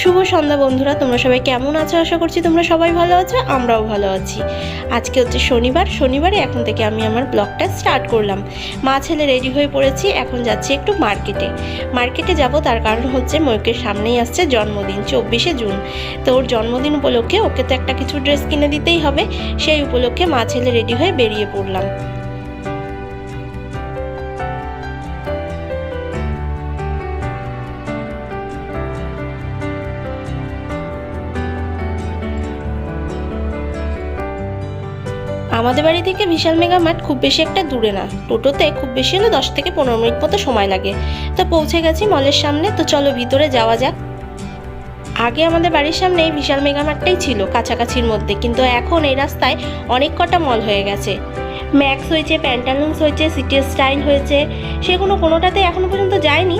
শুভ সন্ধ্যা বন্ধুরা, তোমরা সবাই কেমন আছো? আশা করছি তোমরা সবাই ভালো আছো, আমরাও ভালো আছি। আজকে হচ্ছে শনিবার, শনিবারে এখন থেকে আমি আমার ব্লগটা স্টার্ট করলাম। মা ছেলে রেডি হয়ে পড়েছি, এখন যাচ্ছি একটু মার্কেটে। মার্কেটে যাব, তার কারণ হচ্ছে ময়ূকের সামনেই আসছে জন্মদিন, চব্বিশে জুন। তো ওর জন্মদিন উপলক্ষে ওকে তো একটা কিছু ড্রেস কিনে দিতেই হবে, সেই উপলক্ষে মা ছেলে রেডি হয়ে বেরিয়ে পড়লাম। আমাদের বাড়ি থেকে বিশাল মেগা মাঠ খুব বেশি একটা দূরে না। টোটোতে খুব বেশি হলে দশ থেকে পনেরো মিনিট মতো সময় লাগে। তো পৌঁছে গেছি মলের সামনে, তো চলো ভিতরে যাওয়া যাক। আগে আমাদের বাড়ির সামনে এই বিশাল মেগা মাঠটাই ছিল কাছাকাছির মধ্যে, কিন্তু এখন এই রাস্তায় অনেক কটা মল হয়ে গেছে। ম্যাক্স হয়েছে, প্যান্টালুন্স হয়েছে, সিটি স্টাইল হয়েছে সেগুলো কোনোটাতে এখনও পর্যন্ত যায়নি।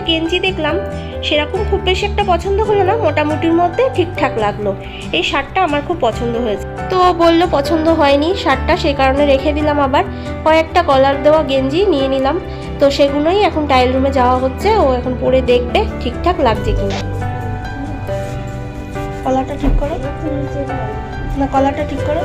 কয়েকটা গেঞ্জি দেখলাম, সেরকম খুব বেশি একটা পছন্দ হলো না, মোটামুটির মধ্যে ঠিকঠাক লাগল। এই শার্টটা আমার খুব পছন্দ হয়েছে। তো বলল পছন্দ হয়নি, শার্টটা সেই কারণে রেখে দিলাম আবার। কয়েকটা কলার দেওয়া গেঞ্জি নিয়ে নিলাম। তো সেগুলোই এখন টাইল রুমে যাওয়া হচ্ছে, ও এখন পরে দেখবে ঠিকঠাক লাগছে কিনা। কলারটা ঠিক করো। না কলারটা ঠিক করো।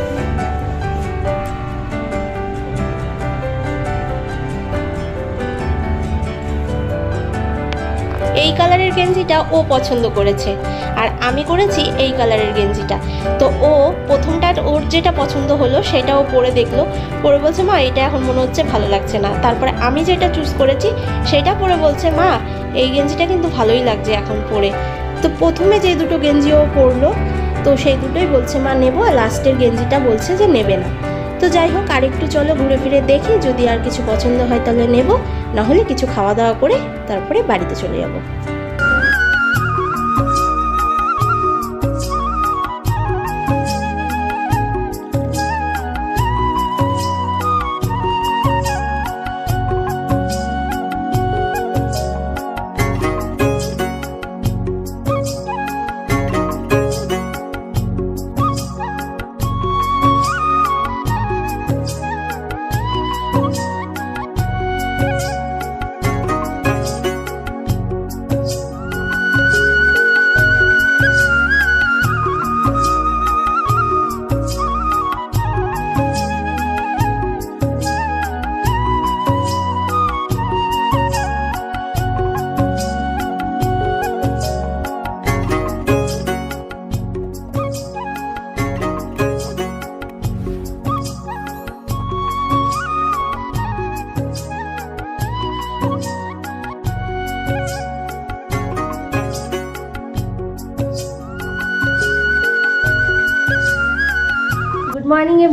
এই কালারের গেঞ্জিটা ও পছন্দ করেছে। আর আমি করেছি এই কালারের গেঞ্জিটা। তো ও প্রথমটা ওর যেটা পছন্দ হলো সেটা ও পরে দেখল। পরে বলছে, মা, এটা এখন মনে হচ্ছে ভালো লাগছে না। তারপরে আমি যেটা চুজ করেছি সেটা পরে বলছে, মা, এই গেঞ্জিটা কিন্তু ভালোই লাগছে এখন পরে। তো প্রথমে যে দুটো গেঞ্জি ও পরলো, তো সেই দুটোই বলছে, মা, নেব। আর লাস্টের গেঞ্জিটা বলছে যে, নেবে না। তো যাই হোক, আর একটু চলো ঘুরে ফিরে দেখি। যদি আর কিছু পছন্দ হয় তাহলে নেব। না হলে কিছু খাওয়া দাওয়া করে তারপরে বাড়িতে চলে যাব।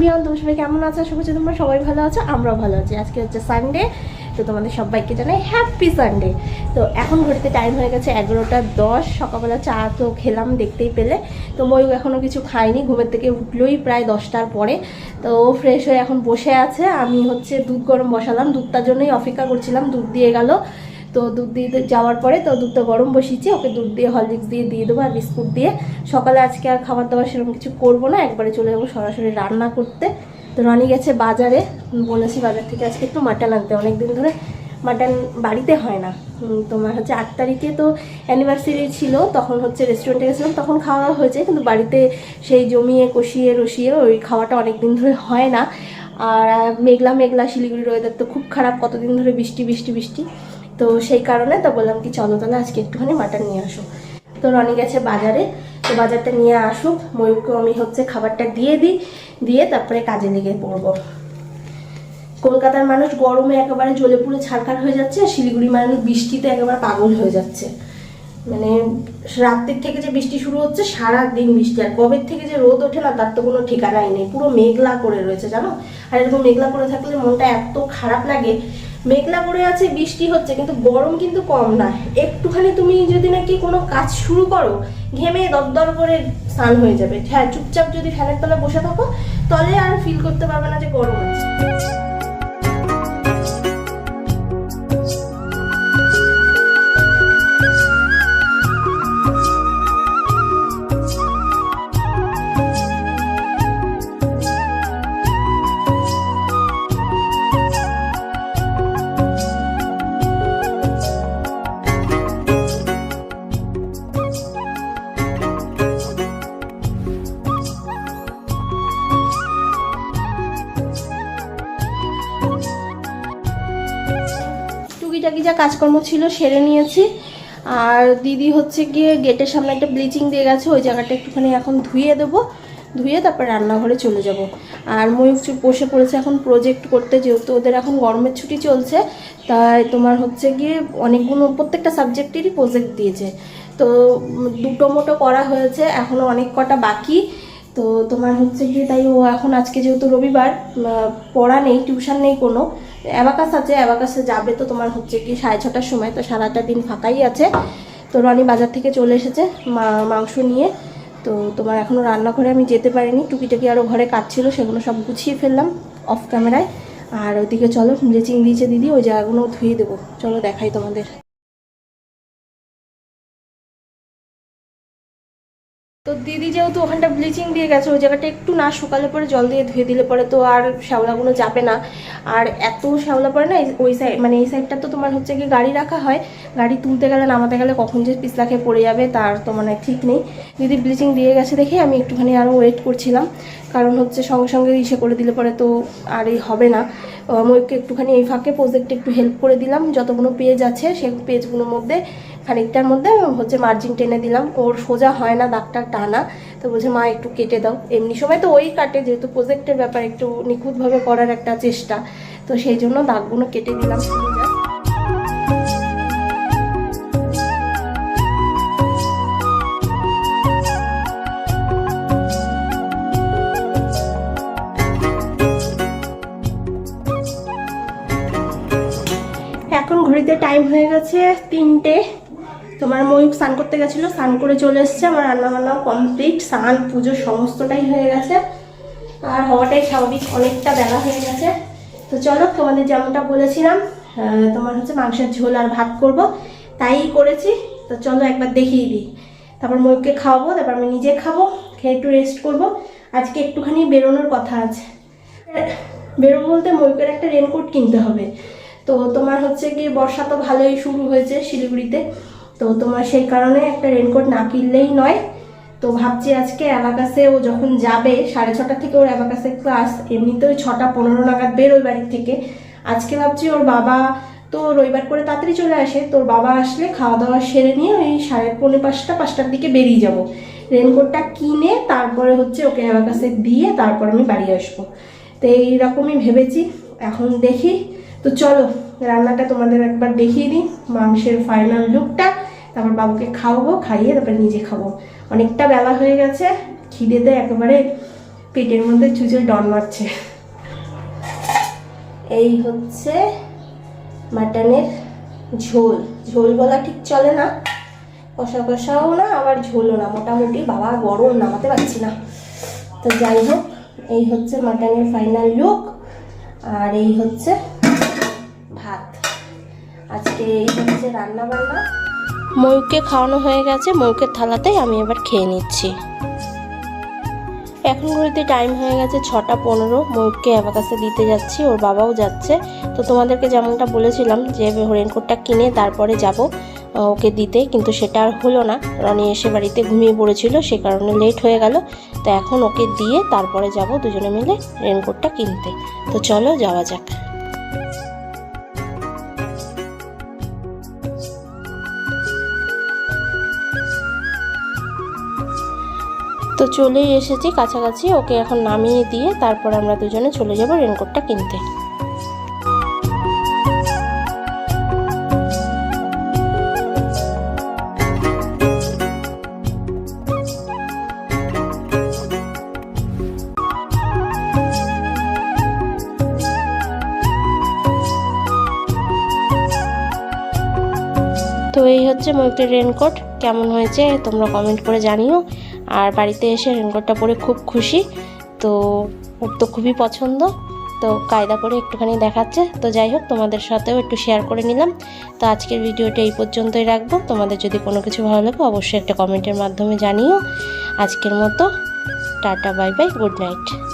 এভরিওয়ান তোমরা সবাই কেমন আছো? আশা করছি তোমরা সবাই ভালো আছো, আমরাও ভালো আছি। আজকে হচ্ছে সানডে তো তোমাদের সবাইকে জানাই হ্যাপি সানডে তো এখন ঘড়িতে টাইম হয়ে গেছে এগারোটা দশ, সকালবেলা চা তো খেলাম দেখতেই পেলে। তো ময়ূক এখনও কিছু খাইনি ঘুমের থেকে উঠলোই প্রায় দশটার পরে। তো ও ফ্রেশ হয়ে এখন বসে আছে, আমি হচ্ছে দুধ গরম বসালাম, দুধটার জন্যই অপেক্ষা করছিলাম, দুধ দিয়ে গেল। তো দুধ দিয়ে যাওয়ার পরে তো দুধটা গরম বসিয়েছি, ওকে দুধ দিয়ে, হরলিক্স দিয়ে দিয়ে দেবো আর বিস্কুট দিয়ে। সকালে আজকে আর খাবার দাবার সেরকম কিছু করব না, একবারে চলে যাব সরাসরি রান্না করতে। তো রনি গেছে বাজারে, বলেছি বাজার থেকে আজকে একটু মাটন আনতে। অনেক দিন ধরে মাটন বাড়িতে হয় না। তোমার হচ্ছে আট তারিখে তো অ্যানিভার্সারি ছিল, তখন হচ্ছে রেস্টুরেন্টে গেছিলাম, তখন খাওয়া হয়েছে, কিন্তু বাড়িতে সেই জমিয়ে, কষিয়ে, রসিয়ে ওই খাওয়াটা অনেক দিন ধরে হয় না। আর মেঘলা মেঘলা শিলিগুড়ির ওয়েদার তো খুব খারাপ, কতদিন ধরে বৃষ্টি বৃষ্টি বৃষ্টি। তো সেই কারণে তো বললাম কি, চলো তাহলে আজকে একটুখানি মাটন নিয়ে আসো। তো রনি গেছে বাজারে, তো বাজারটা নিয়ে আসুক ময়ূরকেও আমি হচ্ছে খাবারটা দিয়ে দিই, দিয়ে তারপরে কাজে লেগে পড়ব। কলকাতার মানুষ গরমে একেবারে জ্বলে পুড়ে ছারখার হয়ে যাচ্ছে, আর শিলিগুড়ি মানুষ বৃষ্টিতে একেবারে পাগল হয়ে যাচ্ছে। মানে রাত্রির থেকে যে বৃষ্টি শুরু হচ্ছে সারা দিন বৃষ্টি, আর কবে থেকে যে রোদ ওঠে না, তার তো কোনো ঠিকানাই নেই। পুরো মেঘলা করে রয়েছে, জানো? আর এরকম মেঘলা করে থাকলে মনটা এত খারাপ লাগে মেঘলা করে আছে, বৃষ্টি হচ্ছে, কিন্তু গরম কিন্তু কম না। একটুখানি তুমি যদি নাকি কোনো কাজ শুরু করো, ঘেমে দরদর করে স্নান হয়ে যাবে। হ্যাঁ চুপচাপ যদি ফ্যানের তলায় বসে থাকো তলে আর ফিল করতে পারবে না যে গরম আছে। যা কাজকর্ম ছিল সেরে নিয়েছি। আর দিদি হচ্ছে গিয়ে গেটের সামনে একটা ব্লিচিং দিয়ে গেছে, ওই জায়গাটা একটুখানি এখন ধুয়ে দেবো। ধুয়ে তারপর রান্নাঘরে চলে যাব। আর ময়ূর চুপ বসে পড়েছে এখন প্রজেক্ট করতে, যেহেতু ওদের এখন গরমের ছুটি চলছে, তাই তোমার হচ্ছে গিয়ে অনেকগুলো প্রত্যেকটা সাবজেক্টেরই প্রজেক্ট দিয়েছে। তো দুটো মোটো করা হয়েছে এখনও অনেক কটা বাকি। তো তোমার হচ্ছে গিয়ে তাই ও এখন আজকে যেহেতু রবিবার পড়া নেই টিউশন নেই কোনো অ্যাবাকাস আছে অ্যাবাকাসে যাবে তো তোমার হচ্ছে কি সাড়ে ছটার সময়, তো সারাটা দিন ফাঁকাই আছে। তো রনি বাজার থেকে চলে এসেছে মাংস নিয়ে। তো তোমার এখনও রান্নাঘরে আমি যেতে পারিনি, টুকিটাকি আরও ঘরে কাজ সেগুলো সব গুছিয়ে ফেললাম অফ ক্যামেরায় আর ওইদিকে চলো ব্লিচিং দিয়েছে দিদি, ওই জায়গাগুলো ধুয়ে দেবো। চলো দেখাই তোমাদের। দিদি যেহেতু ওখানটা ব্লিচিং দিয়ে গেছে, ওই জায়গাটা একটু না শুকালে পরে জল দিয়ে ধুয়ে দিলে পরে তো আর শ্যাওলাগুলো যাবে না। আর এত শ্যাওলা পড়ে না ওই সাইড মানে এই সাইডটা তো তোমার হচ্ছে কি গাড়ি রাখা হয়। গাড়ি তুলতে গেলে, নামাতে গেলে কখন যে পিছলা খেয়ে পড়ে যাবে, তার তো মানে ঠিক নেই। দিদি ব্লিচিং দিয়ে গেছে দেখে আমি একটুখানি আরও ওয়েট করছিলাম। কারণ হচ্ছে সঙ্গে সঙ্গে ইসে করে দিলে পরে তো আর এই হবে না। ময়ূরকে একটুখানি এই ফাঁকে প্রজেক্টে একটু হেল্প করে দিলাম। যতগুলো পেজ আছে, সেই পেজগুলোর মধ্যে খানিকটার মধ্যে হচ্ছে মার্জিন টেনে দিলাম। ওর সোজা হয় না, দাগটা টানা। তো বলছে, মা, একটু কেটে দাও। এমনি সময় তো ওই কাটে, যেহেতু প্রজেক্টের ব্যাপার, একটু নিখুঁতভাবে করার একটা চেষ্টা। তো সেই জন্য দাগগুলো কেটে দিলাম। এখন ঘড়িতে টাইম হয়ে গেছে তিনটে। তোমার ময়ূর স্নান করতে গেছিল, স্নান করে চলে এসছে, আমার রান্না বান্না কমপ্লিট স্নান, পুজো সমস্তটাই হয়ে গেছে। আর হওয়াটাই স্বাভাবিক, অনেকটা বেলা হয়ে গেছে। তো চলো, তোমাদের যেমনটা বলেছিলাম তোমার হচ্ছে মাংসের ঝোল আর ভাত করব, তাই করেছি। তো চলো একবার দেখিয়ে দিই। তারপর ময়ূরকে খাওয়াবো, তারপর আমি নিজে খাব, খেয়ে একটু রেস্ট করব। আজকে একটুখানি বেরোনোর কথা আছে। বেরোবো বলতে ময়ূকের একটা রেনকোট কিনতে হবে। তো তোমার হচ্ছে কি, বর্ষা তো ভালোই শুরু হয়েছে শিলিগুড়িতে। তো তোমার সেই কারণে একটা রেনকোট না কিনলেই নয়। তো ভাবছি আজকে অ্যাবাকাসে ও যখন যাবে, সাড়ে ছটা থেকে ওর অ্যাবাকাসে ক্লাস এমনিতে ওই ছটা পনেরো নাগাদ বেরোয় বাড়ির থেকে। আজকে ভাবছি ওর বাবা তো রবিবার করে তাড়াতাড়ি চলে আসে তোর বাবা আসলে খাওয়া দাওয়া সেরে নিয়ে ওই সাড়ে পৌনে পাঁচটা, পাঁচটার দিকে বেরিয়ে যাব। রেনকোটটা কিনে তারপরে হচ্ছে ওকে অ্যাবাকাসে দিয়ে তারপর আমি বাড়ি আসব। তো এইরকমই ভেবেছি, এখন দেখি। তো চলো, রান্নাটা তোমাদের একবার দেখিয়ে দিই, মাংসের ফাইনাল লুকটা বাবুকে খাওয়াবো, খাইয়ে তারপরে নিজে খাব। অনেকটা বেলা হয়ে গেছে, খিদেতে একেবারে পেটের মধ্যে চুচে ডন মারছে। এই হচ্ছে মাটনের ঝোল। ঝোল বলা ঠিক চলে না, কষা কষাও না, আবার ঝোলও না। মোটামুটি বাবা গরম নামাতে পারছি না। তো যাই হোক, এই হচ্ছে মাটনের ফাইনাল লুক, আর এই হচ্ছে ভাত। আজকে এই হচ্ছে রান্না বান্না ময়ূরকে খাওয়ানো হয়ে গেছে ময়ূকের থালাতেই আমি এবার খেয়ে নিচ্ছি। এখন ঘড়িতে টাইম হয়ে গেছে ছটা পনেরো, ময়ূরকে অ্যাবাকাসে দিতে যাচ্ছি, ওর বাবাও যাচ্ছে। তো তোমাদেরকে যেমনটা বলেছিলাম যে, রেনকোটটা কিনে তারপরে যাব ওকে দিতে, কিন্তু সেটা আর হলো না। রনি এসে বাড়িতে ঘুমিয়ে পড়েছিল, সে কারণে লেট হয়ে গেল। তো এখন ওকে দিয়ে তারপরে যাব দুজনে মিলে রেনকোটটা কিনতে। তো চলো যাওয়া যাক। তো চলেই এসেছি কাছাকাছি, ওকে এখন নামিয়ে দিয়ে তারপর আমরা দুজনে চলে যাব রেনকোটটা কিনতে। তো এই হচ্ছে ময়ূরের রেনকোট কেমন হয়েছে তোমরা কমেন্ট করে জানিও। আর বাড়িতে এসে রেনকোটটা পরে খুব খুশি। তো ওর তো খুবই পছন্দ। তো কায়দা করে একটুখানি দেখাচ্ছে। তো যাই হোক, তোমাদের সাথেও একটু শেয়ার করে নিলাম। তো আজকের ভিডিওটা এই পর্যন্তই রাখব। তোমাদের যদি কোনো কিছু ভালো লাগে, অবশ্যই একটা কমেন্টের মাধ্যমে জানিও। আজকের মতো, tata bye bye good night